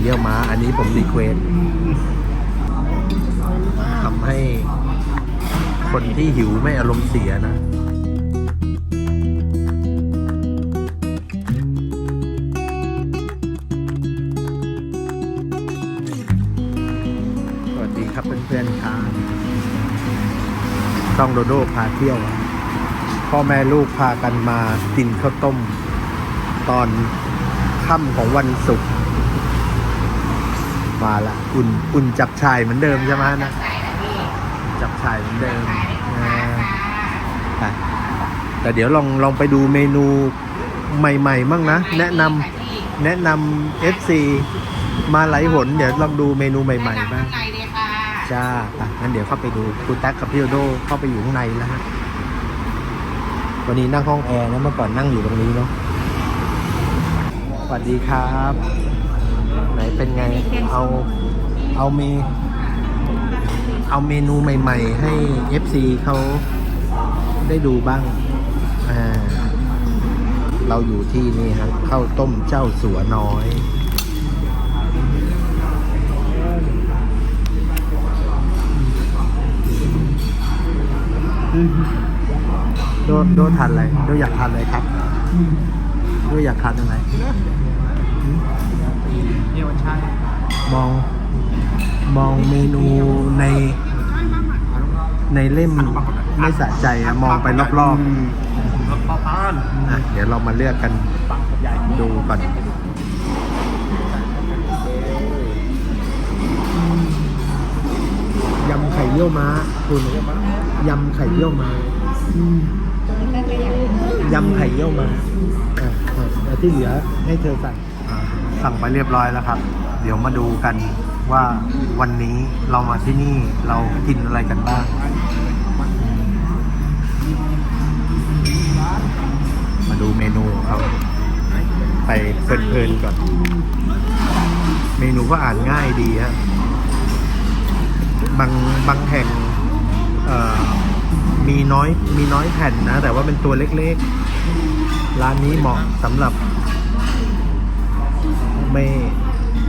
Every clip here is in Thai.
เยี่ยวม้า อันนี้ผมรีเควสทำให้คนที่หิวไม่อารมณ์เสียนะสวัสดีครับเพื่อนๆครับต้องโดโดพาเที่ยว พ่อแม่ลูกพากันมากินข้าวต้ม ตอนค่ำของวันศุกร์ มาละอุ่นอุ่นจับชายเหมือนเดิมใช่ไหมนะใส่แล้วพี่จับชายเหมือนเดิมขายได้ทุกอ่าราคาอะแต่เดี๋ยวลองลองไปดูเมนูใหม่ๆมั่งนะ แนะนำแนะนำ FC มาหลายหน เดี๋ยวลองดูเมนูใหม่ๆบ้างข้างในเลยค่ะจ้าอะงั้นเดี๋ยวเข้าไปดูคุณแท็กกับพี่โดโดเข้าไปอยู่ข้างในแล้วฮะวันนี้นั่งห้องแอร์นะเมื่อก่อนนั่งอยู่ตรงนี้เนาะสวัสดีครับไหน เป็นไง เอา เอาเมเอาเมนูใหม่ ๆ ให้ FC เขาได้ดูบ้าง อ่า เราอยู่ที่นี่ครับข้าวต้มเจ้าสัวน้อยโดโดทานอะไรโดอยากทานอะไรครับโดอยากทานอะไร เยี่ยวใช่มองมองเมนูในในเล่มไม่สะใจอะมองไปรอบรถป้าปานๆอะเดี๋ยวเรามาเลือกกันปังใหญ่ดูก่อนยำไข่เยี่ยวม้าคุณยำไข่เยี่ยวม้ายำไข่เยี่ยวม้าอะอะแต่ที่เหลือให้เธอสั่ง สั่งไปเรียบร้อยแล้วครับ เดี๋ยวมาดูกันว่าวันนี้เรามาที่นี่เรากินอะไรกันบ้าง มาดูเมนูของเขาไปเพลินๆก่อน เมนูก็อ่านง่ายดีฮะบางบางแห่งมีน้อยมีน้อยแผ่นนะ แต่ว่าเป็นตัวเล็กๆ ร้านนี้เหมาะสำหรับ ไม่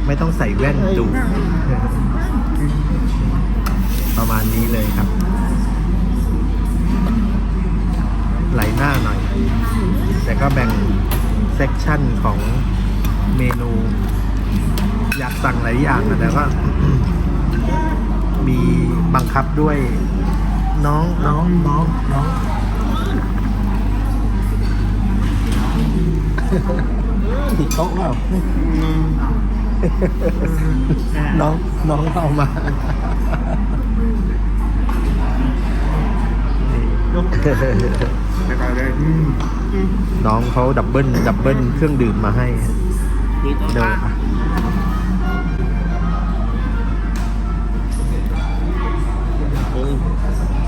ไม่ต้องใส่แว่นดู ประมาณนี้เลยครับ ไหลหน้าหน่อย แต่ก็แบ่งเซกชันของเมนู อยากสั่งหลายอย่างนะแต่ว่ามีบังคับด้วยน้องน้องน้องน้อง ติดโต๊ะเปล่าน้องน้องเอามาไม่ไปเลยน้องเขาดับเบิลดับเบิลเครื่องดื่มมาให้ดีต่อเดินป้าอะ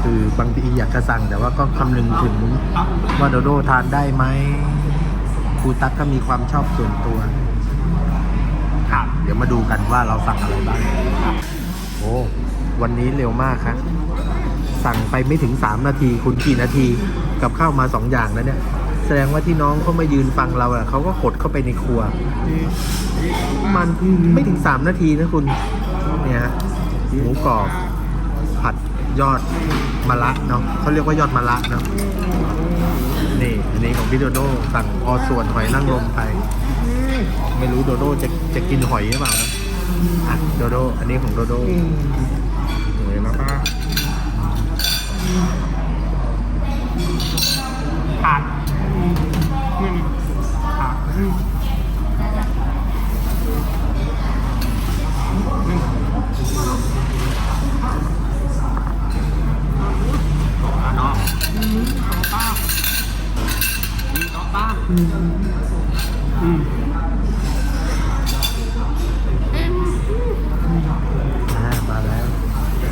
คือบางทีอยากจะสั่งแต่ว่าก็คำนึงถึงว่าโดโดทานได้ไหม ครูตั๊กก็มีความชอบส่วนตัวครับเดี๋ยวมาดูกันว่าเราสั่งอะไรบ้างโอ้วันนี้เร็วมากครับสั่งไปไม่ถึงสามนาที คุณกี่นาทีกับข้าวมาสองอย่างแล้วเนี่ย แสดงว่าที่น้องเขามายืนฟังเราอะเขาก็ขดเข้าไปในครัว มันไม่ถึงสามนาทีนะคุณ เนี่ยฮะหมูกรอบผัดยอดมะระเนาะเขาเรียกว่ายอดมะระเนาะนี่อันนี้ของ พี่โดโดสั่งพอส่วนหอยนางรมไป ไม่รู้โดโดจะจะกินหอยหรือเปล่านะอะโดโดอันนี้ของโดโดสวยนะป้าขาดขาดเนาะป้ามีเนาะป้า อ่ามาแล้ว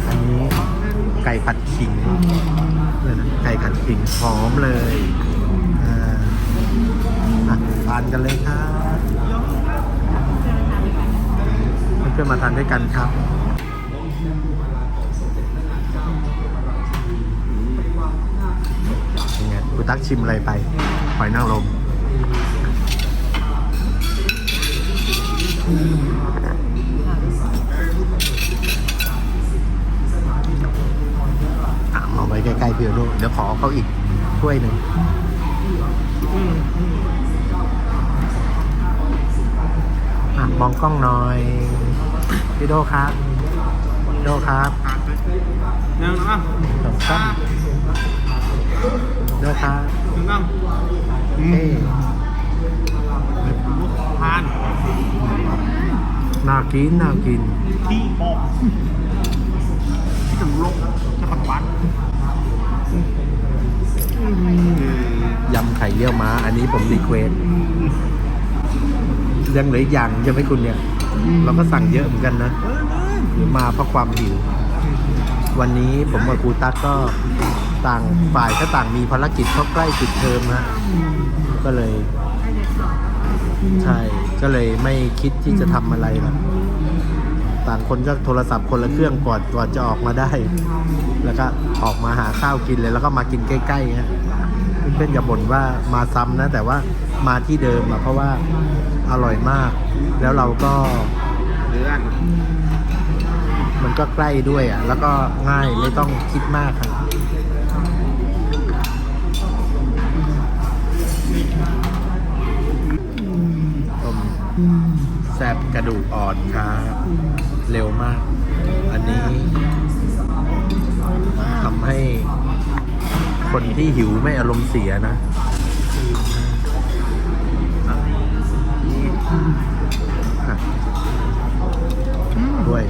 อันนี้ไก่ผัดขิงเนี่ยนะไก่ผัดขิงหอมเลยอ่าอะทานกันเลยครับเพื่อนๆมาทานด้วยกันครับเป็นไงกูตักชิมอะไรไปหอยนางรม เอาไว้ใกล้ๆพี่โดเดี๋ยวขอเขาอีกถ้วยหนึ่งมองกล้องหน่อยพี่โดครับโดครับหนึ่งนะสองกล้องโดครับหนึ่งกล้องเฮ้ น่ากินน่ากินที่บอกที่ถึงลกจะปัดวัดยำไข่เยี่ยวม้า อันนี้ผมรีเควสยังเหลืออีกอย่างใช่ไหมคุณเนี่ย เราก็สั่งเยอะเหมือนกันนะเออเลยหรือมาเพราะความหิว วันนี้ผมกับครูตั๊กก็ต่างฝ่ายก็ต่างมีภารกิจเพราะใกล้ปิดเทอมฮะก็เลย ใช่ ก็เลยไม่คิดที่จะทำอะไรแบบต่างคนก็โทรศัพท์คนละเครื่องก่อนก่อนจะออกมาได้ แล้วก็ออกมาหาข้าวกินเลย แล้วก็มากินใกล้ๆฮะเพื่อนๆอย่าบ่นว่ามาซ้ำนะ แต่ว่ามาที่เดิมอะเพราะว่าอร่อยมาก แล้วเราก็เดือนมันก็ใกล้ด้วยอะ แล้วก็ง่ายไม่ต้องคิดมากครับ บกระดูกอ่อนครับเร็วมาก อันนี้ทำให้คนที่หิวไม่อารมณ์เสียนะอะด้วย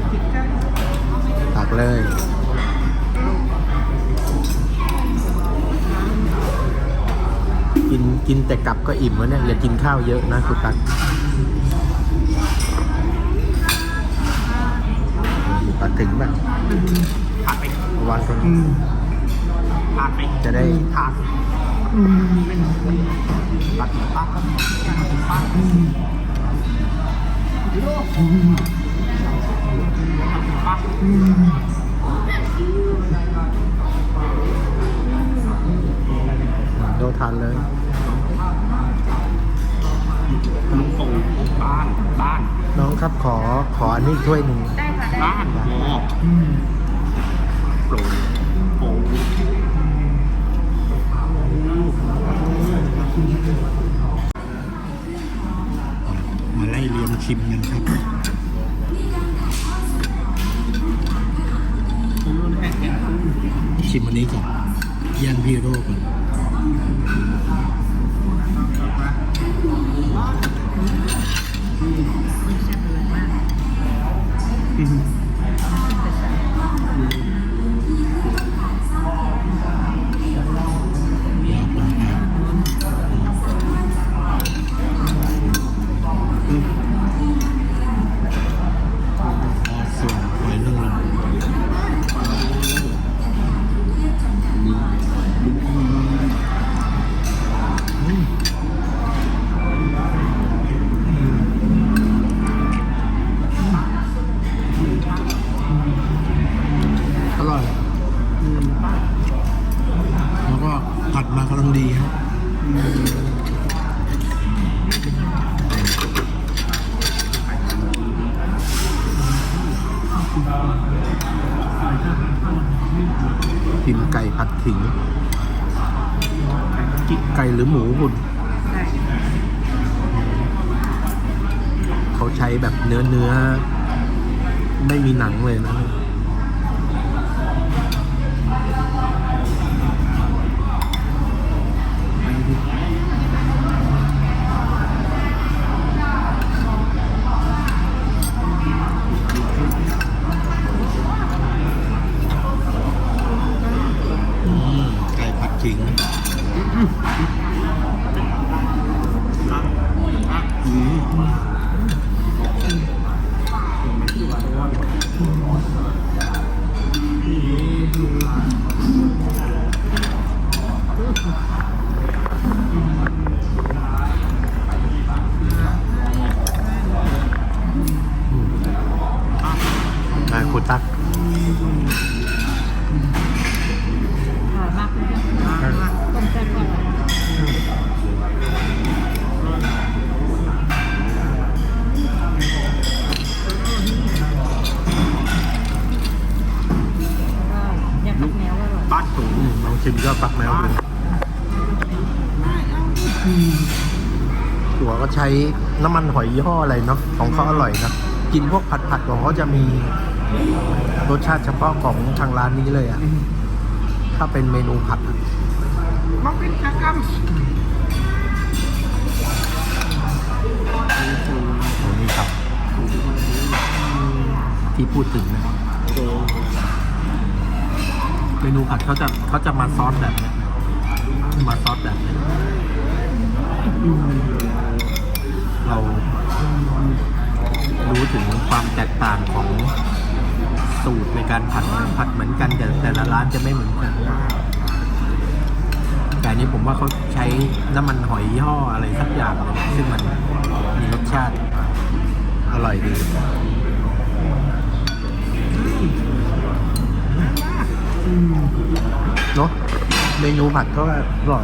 ตักเลยกินกินแต่กลับก็อิ่มแล้วเนี่ยอย่ากินข้าวเยอะนะคุณตัก ถึงแบบขาดไปวางตรงอืมขาดไปจะได้ขาดอืมปัดปักปักปักอืมอืมปักอืมโดทานเลยลุงส่งบ้าน บ้าน น้องครับขอขออันนี้ถ้วยหนึ่ง บ้านโอ้โปรโปร่งมาไล่เรียงชิมกันครับชิมอันนี้ก่อนย่างพี่โรก่อน อื มากำลังดีครับกินไก่ผัดขิงไก่หรือหมูคุณเขาใช้แบบเนื้อเนื้อ ไม่มีหนังเลยนะ อืม น้ำมันหอยยี่ห้ออะไรเนาะของเขาอร่อยนะกินพวกผัดผัดๆของเขาจะมีรสชาติเฉพาะของทางร้านนี้เลยอะถ้าเป็นเมนูผัดอะมักเป็นกระกตัวนี้ครับ ที่พูดถึงนะเมนูผัดเขาจะเขาจะมาซอสแบบเนี้ยมาซอสแบบเนี้ย เรารู้ถึงความแตกต่างของสูตรในการผัดผัดเหมือนกันแต่แต่ละร้านจะไม่เหมือนกัน แต่อันนี้ผมว่าเขาใช้น้ำมันหอยยี่ห้ออะไรสักอย่างหนึงซึ่งมันมีรสชาติ อร่อยดีเนอะเมนูผัดก็อร่อย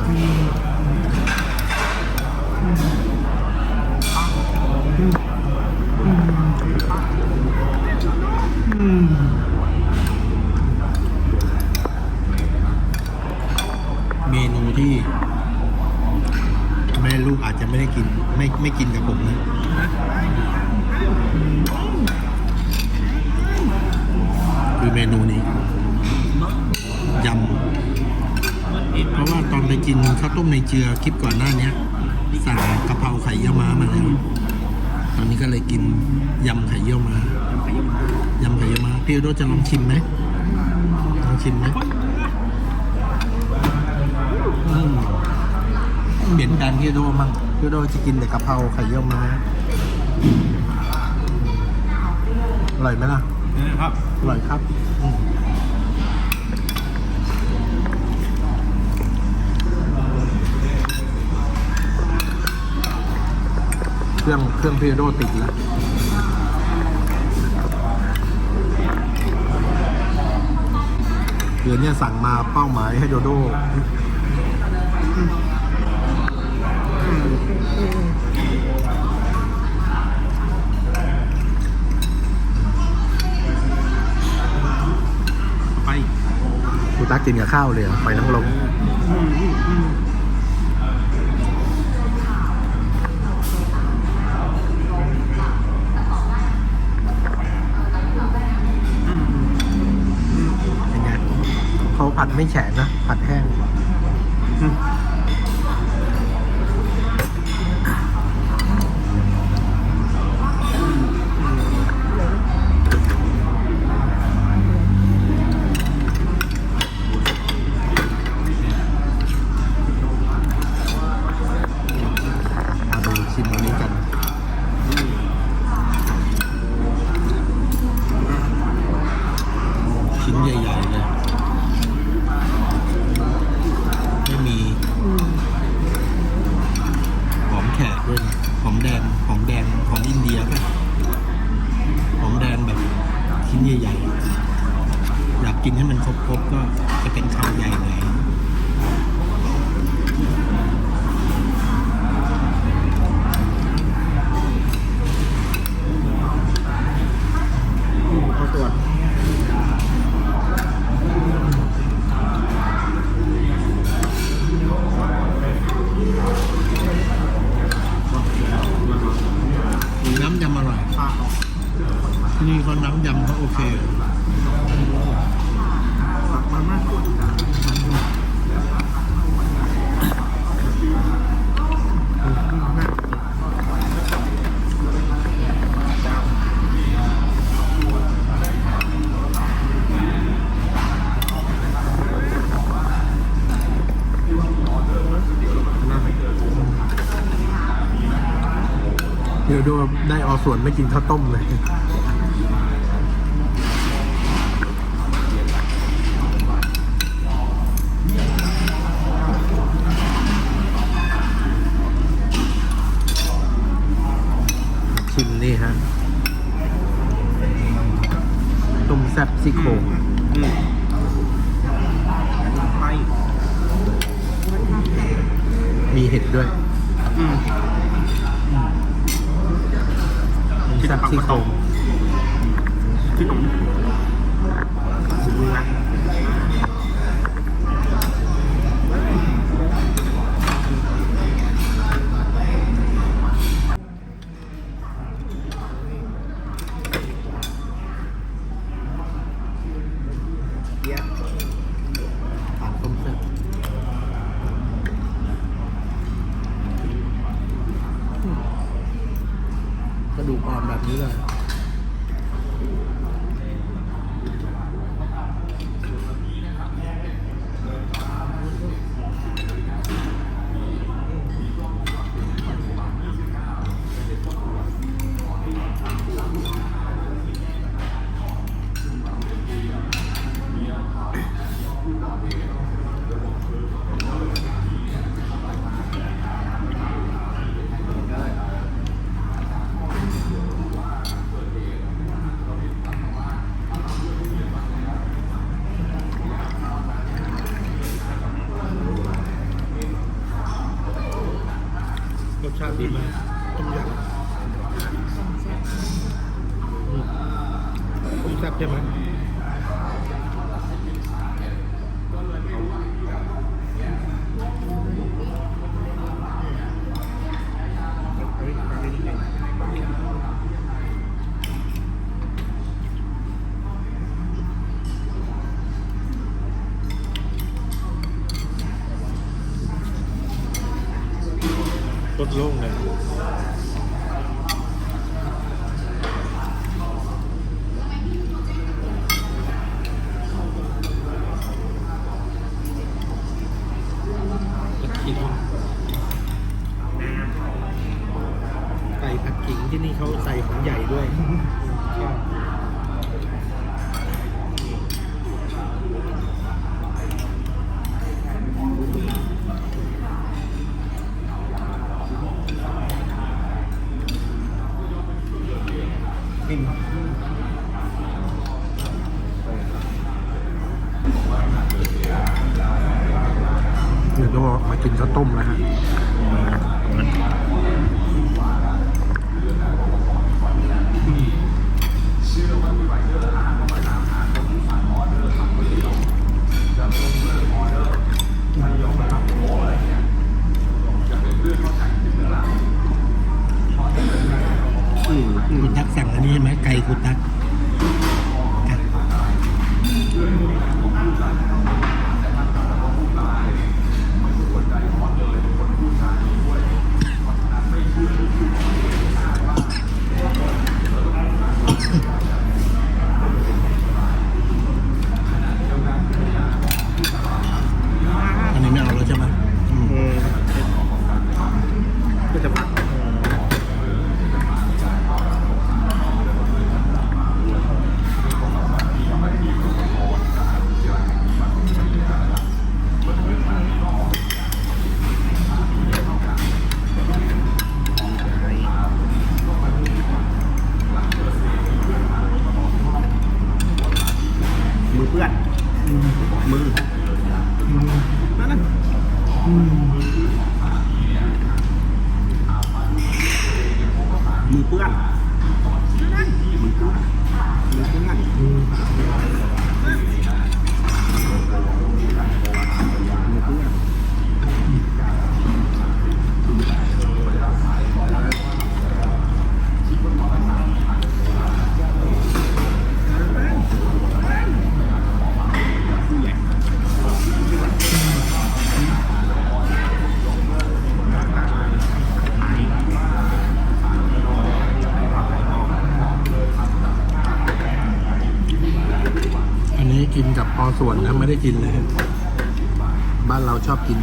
ข้าวต้มในเจือคลิปก่อนหน้าเนี้ยสั่งกะเพราไข่เยี่ยวม้ามาแล้ว ตอนนี้ก็เลยกินยำไข่เยี่ยวม้ายำไข่เยี่ยวม้าพี่โดจะลองชิมไหมลองชิมไหมอืมเปลี่ยนแปลงพี่โดมั่งพี่โดจะกินแต่กะเพราไข่เยี่ยวม้าอร่อยไหมล่ะำนี่ครับอร่อยครับ เครื่องเครื่องพีโดติดแล้วเดือนเนี้สั่งมาเป้าหมายให้โดโดไปกูตักกินกับข้าวเลยเหรอไปทั้งลง ผัดไม่แฉะนะ ผัดแห้ง ได้ออส่วนไม่กินข้าวต้มเลย ชิมนี่ฮะ ต้มแซ่บซี่โครง อืมไป มีเห็ดด้วย อืม ต้มแซ่บซี่โครงที่หนุ่ม สุดโล่งเลย เดี๋ยวจะบอกมากินข้าวต้มนะฮะคุณทักสั่งอันนี้ใช่ไหมไก่คุณทัก กินเลย บ้านเราชอบกิน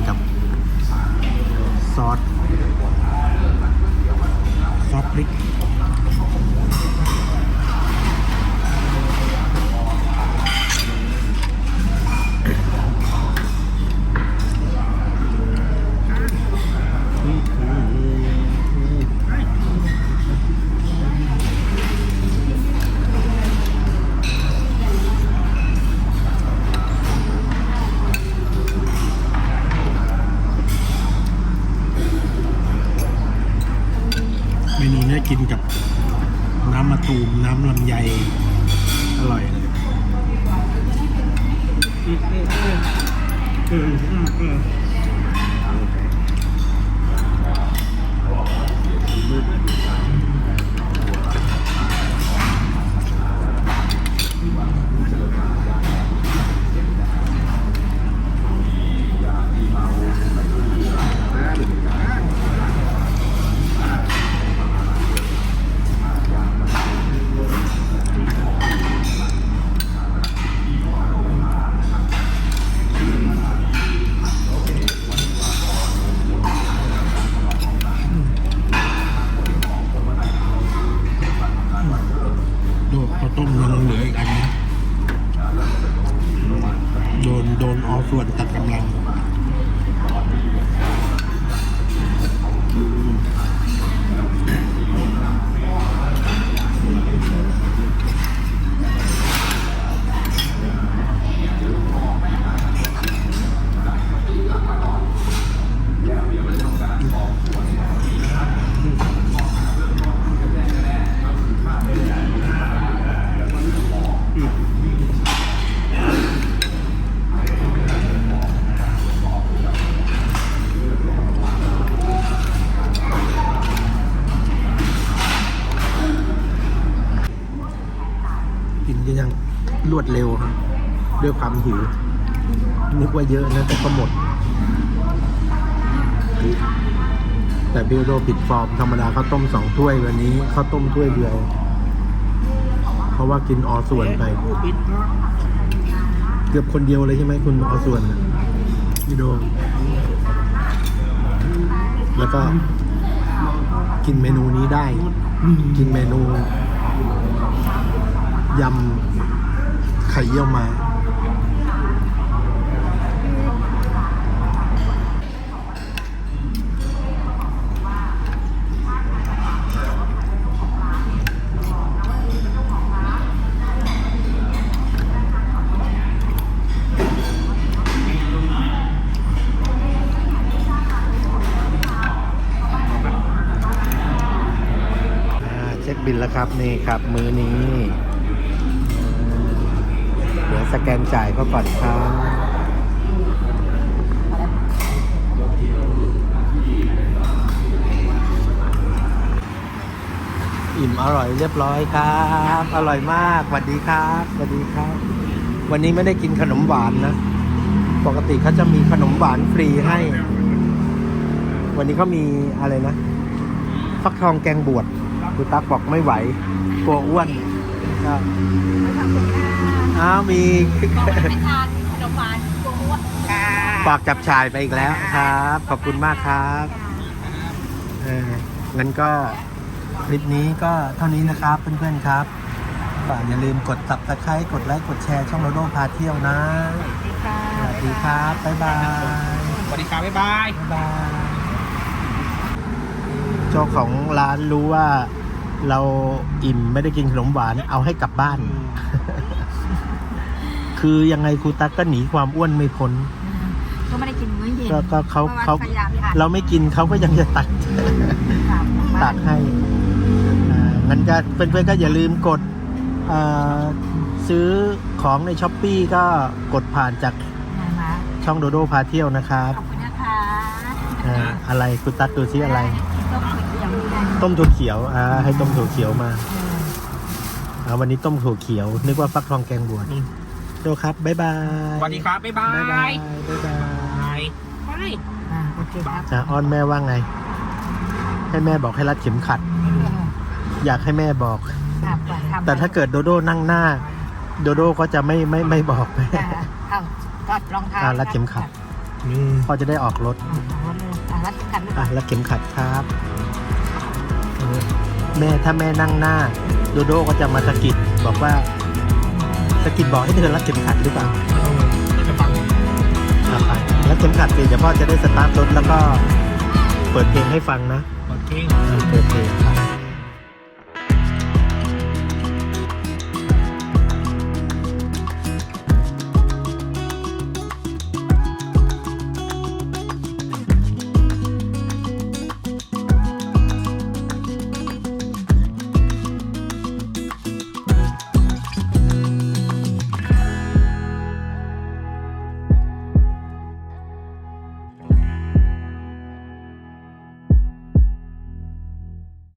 ความหิว นึกว่าเยอะนะแต่ก็หมด แต่บิลโดปิดฟอร์มธรรมดาเขาวต้มสองถ้วยวันนี้เขาวต้มถ้วยเดียว เพราะว่ากินออส่วนไป เกือบคนเดียวเลยใช่ไหมคุณออส่วนพี่โดแล้วก็กินเมนูนี้ได้ กินเมนูยำไข่เยี่ยวมา อ่าเช็คบิ นแล้วครับ นี่ครับมือนี้ เดี๋ยวสแกนจ่ายก็ก่อนครับอิ่มอร่อยเรียบร้อยครับ อร่อยมากสวัสดีครับสวัสดีครับ วันนี้ไม่ได้กินขนมหวานนะ ปกติเขาจะมีขนมหวานฟรีให้ วันนี้เขามีอะไรนะ ฟักทองแกงบวช คุณตั๊กบอกไม่ไหวกลัวอ้วนครับอ้าวมีไม่ทานขนมหวานกลัวอ้วนค่ะฝากจับชายไปอีกแล้วครับ ขอบคุณมากครับเอองั้นก็คลิปนี้ก็เท่านี้นะครับเพื่อนๆครับฝากอย่าลืมกด subscribe กดไลค์กดแชร์ช่องโรโดพาเที่ยวนะสวัสดีครับบ๊ายบายสวัสดีครับบ๊ายบายบ๊ายบายเจ้าของร้านรู้ว่า เราอิ่มไม่ได้กินขนมหวานเอาให้กลับบ้าน คือยังไงครูตั๊กก็หนีความอ้วนไม่พ้นก็ไม่ได้กินมื้อเย็นก็ก็เขาพระว่เขาพยายามทานเราไม่กินเขาก็ยังจะตักสามตักให้อ่างั้นก็เพื่อนๆก็อย่าลืมกดเอ่อซื้อของในช้อปปีก็กดผ่านจากมาช่องโดโดพาเที่ยวนะครับขอบคุณนะคะ อ่าอะไรคุณตั๊กดูซิอะไร ต้มก๋วยเตี๋ยวกันต้มถั่วเขียวอ่าให้ต้มถั่วเขียวมาอ่าวันนี้ต้มถั่วเขียว นึกว่าฟักทองแกงบวชโดครับบ๊ายบายสวัสดีครับบ๊ายบาบ๊ายบายยบ๊ายบายบายบายอ่าโอเคครับอ่าอ้อนแม่ว่าไง ให้แม่บอกให้รัดเข็มขัด อยากให้แม่บอกครับก่อนทำแต่ถ้าเกิดโดโดนั่งหน้า โดโดก็จะไม่ไม่ไม่บอกแม่อ่าเอาก็รองเท้าอ่ารัดเข็มขัดพ่อจะได้ออกรถอ่ารัดเข็มขัดด้วยอะรัดเข็มขัดครับเออ แม่ถ้าแม่นั่งหน้าโดโดก็จะมาสะกิดบอกว่าสะกิดบอกให้เธอรัดเข็มขัดหรือเปล่าจะฟังอะไปรัดเข็มขัดสิเดี๋ยวพ่อจะได้สตาร์ทรถแล้วก็เปิดเพลงให้ฟังนะโอเคเปิดเพลง